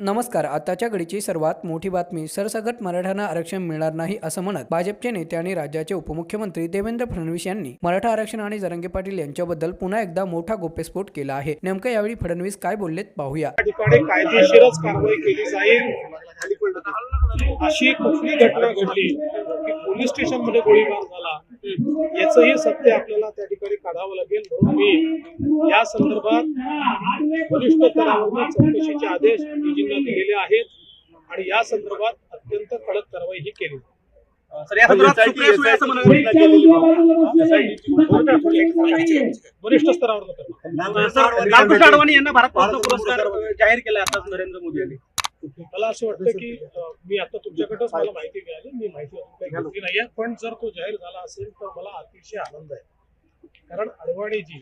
नमस्कार आताच्या घडीची सर्वात मोठी बातमी सरसकट मराठ्यांना आरक्षण मिळणार नाही असं म्हणत भाजपचे नेते आणि राज्याचे उपमुख्यमंत्री देवेंद्र फडणवीस यांनी मराठा आरक्षण आणि जरंगे पाटील यांच्याबद्दल पुन्हा एकदा मोठा गोप्यस्फोट केला आहे. नेमकं यावेळी फडणवीस काय बोललेत पाहूया. कायदेशीरच कारवाई केली जाईल. अशी कुठली घटना घडली की पोलीस स्टेशनमध्ये गोळीबार झाला? याचंही सत्य आपल्याला त्या ठिकाणी काढावं लागेल म्हणून मी या संदर्भात वरिष्ठ स्तरावर चौकशीचे आदेश डीजींना दिलेले आहेत आणि या संदर्भात अत्यंत कडक कारवाई ही केली वरिष्ठ स्तरावर लालकृष्ण अडवाणी यांना भारत रत्न पुरस्कार जाहीर केला आताच नरेंद्र मोदी यांनी. मला असं वाटतं की मी आता तुमच्याकडेच मला माहिती मिळाली मी माहिती नाही आहे पण जर तो जाहीर झाला असेल तर मला अतिशय आनंद आहे. कारण अडवाणीजी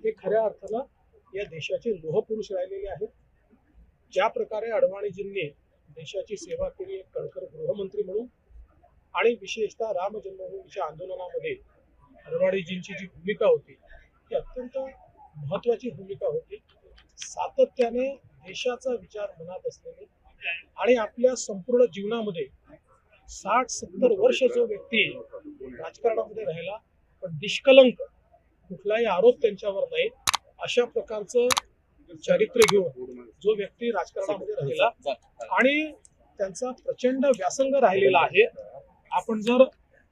हे खऱ्या अर्थानं या देशाचे लोहपुरुष राहिलेले आहेत. ज्या प्रकारे अडवाणीजींनी देशाची सेवा केली एक कणखर गृहमंत्री म्हणून आणि विशेषतः राम जन्मभूमीच्या आंदोलनामध्ये अडवाणीजींची जी भूमिका होती ती अत्यंत महत्वाची भूमिका होती. सातत्याने देशाचा विचार मनात असलेले आणि आपल्या संपूर्ण जीवनामध्ये साठ सत्तर वर्ष जो व्यक्ती राजकारणामध्ये राहिला पण निष्कलंक कुठलाही आरोप त्यांच्यावर नाही अशा प्रकारचं चारित्र्य घेऊन जो व्यक्ती राजकारणामध्ये राहिला आणि त्यांचा प्रचंड व्यासंग राहिलेला आहे. आपण जर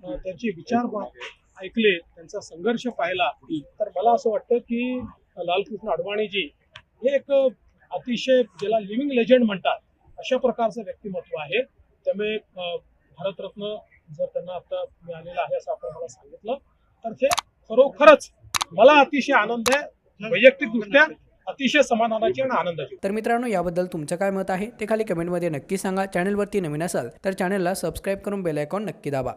त्यांची विचार ऐकले त्यांचा संघर्ष पाहिला तर मला असं वाटतं की लालकृष्ण अडवाणीजी हे एक अतिशय ज्याला लिव्हिंग लेजंड म्हणतात अशा प्रकारचं व्यक्तिमत्व आहे. त्यामुळे भारतरत्न जर त्यांना आता मिळालेलं आहे असं आपण मला सांगितलं तर ते खरोखरच मला अतिशय आनंद आहे. वैयक्तिकदृष्ट्या अतिशय समाधानाची आणि आनंदाची तर मित्रांनो याबद्दल तुमचं काय मत आहे ते खाली कमेंटमध्ये नक्की सांगा. चॅनलवरती नवीन असाल तर चॅनलला सबस्क्राईब करून बेल आयकॉन नक्की दाबा.